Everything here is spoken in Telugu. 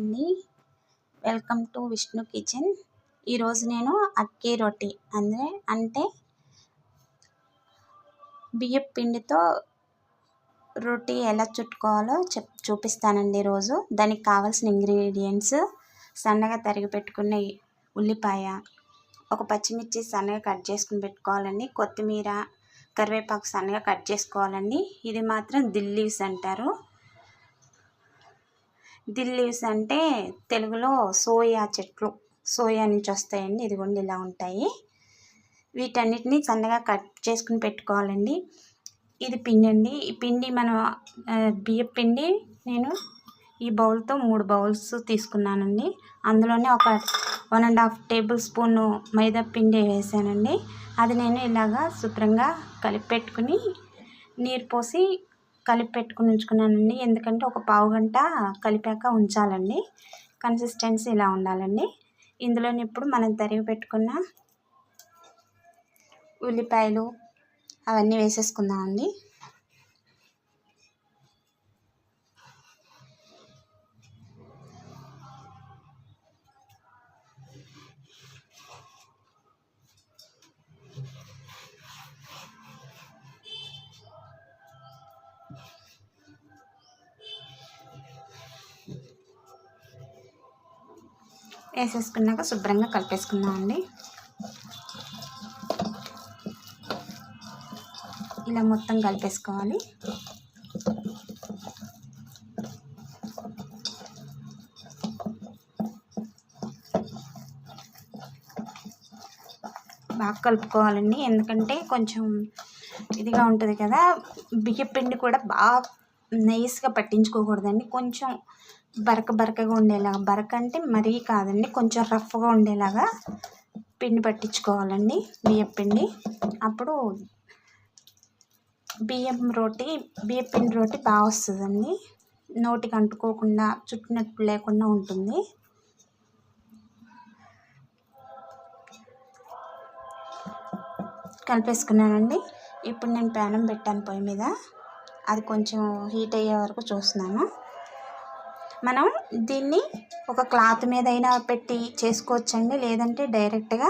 అండి. వెల్కమ్ టు విష్ణు కిచెన్ ఈరోజు నేను అక్కే రొట్టి అంటే అంటే బియ్యం పిండితో రొట్టి ఎలా చుట్టుకోవాలో చెప్ చూపిస్తానండి ఈరోజు దానికి కావాల్సిన ఇంగ్రీడియంట్స్ సన్నగా తరిగి పెట్టుకున్న ఉల్లిపాయ ఒక పచ్చిమిర్చి సన్నగా కట్ చేసుకుని పెట్టుకోవాలండి. కొత్తిమీర కరివేపాకు సన్నగా కట్ చేసుకోవాలండి. ఇది మాత్రం దిల్లీవ్స్ అంటారు. దిల్ లీవ్స్ అంటే తెలుగులో సోయా చెట్లు. సోయా నుంచి వస్తాయండి. ఇదిగోండి ఇలా ఉంటాయి. వీటన్నిటిని సన్నగా కట్ చేసుకుని పెట్టుకోవాలండి. ఇది పిండి అండి ఈ పిండి మనం బియ్య పిండి నేను ఈ బౌల్తో మూడు బౌల్స్ తీసుకున్నానండి. అందులోనే ఒక one and half tablespoon maida పిండి వేసానండి. అది నేను ఇలాగా శుభ్రంగా కలిపి పెట్టుకుని నీరు పోసి కలిపి పెట్టుకుని ఉంచుకున్నానండి ఎందుకంటే ఒక పావు గంట కలిపాక ఉంచాలండి. కన్సిస్టెన్సీ ఇలా ఉండాలండి. ఇందులోని ఇప్పుడు మనం తరిగి పెట్టుకున్న ఉల్లిపాయలు అవన్నీ వేసేసుకుందామండి. వేసేసుకున్నాక శుభ్రంగా కలిపేసుకుందామండి ఇలా మొత్తం కలిపేసుకోవాలి. బాగా కలుపుకోవాలండి. ఎందుకంటే కొంచెం ఇదిగా ఉంటుంది కదా బియ్య పిండి కూడా బాగా నైస్గా పట్టించుకోకూడదండి. కొంచెం బరక బరకగా ఉండేలాగా బరక అంటే మరీ కాదండి కొంచెం రఫ్గా ఉండేలాగా పిండి పట్టించుకోవాలండి బియ్యం పిండి. అప్పుడు బియ్యం రోటి బియ్యం పిండి రోటి బాగా వస్తుందండి. నోటికి అంటుకోకుండా చుట్టినట్టు లేకుండా ఉంటుంది. కలిపేసుకున్నానండి. ఇప్పుడు నేను ప్యానం పెట్టాను పొయ్యి మీద. అది కొంచెం హీట్ అయ్యే వరకు చూస్తున్నాను. మనం దీన్ని ఒక క్లాత్ మీద అయినా పెట్టి చేసుకోవచ్చండి. లేదంటే డైరెక్ట్గా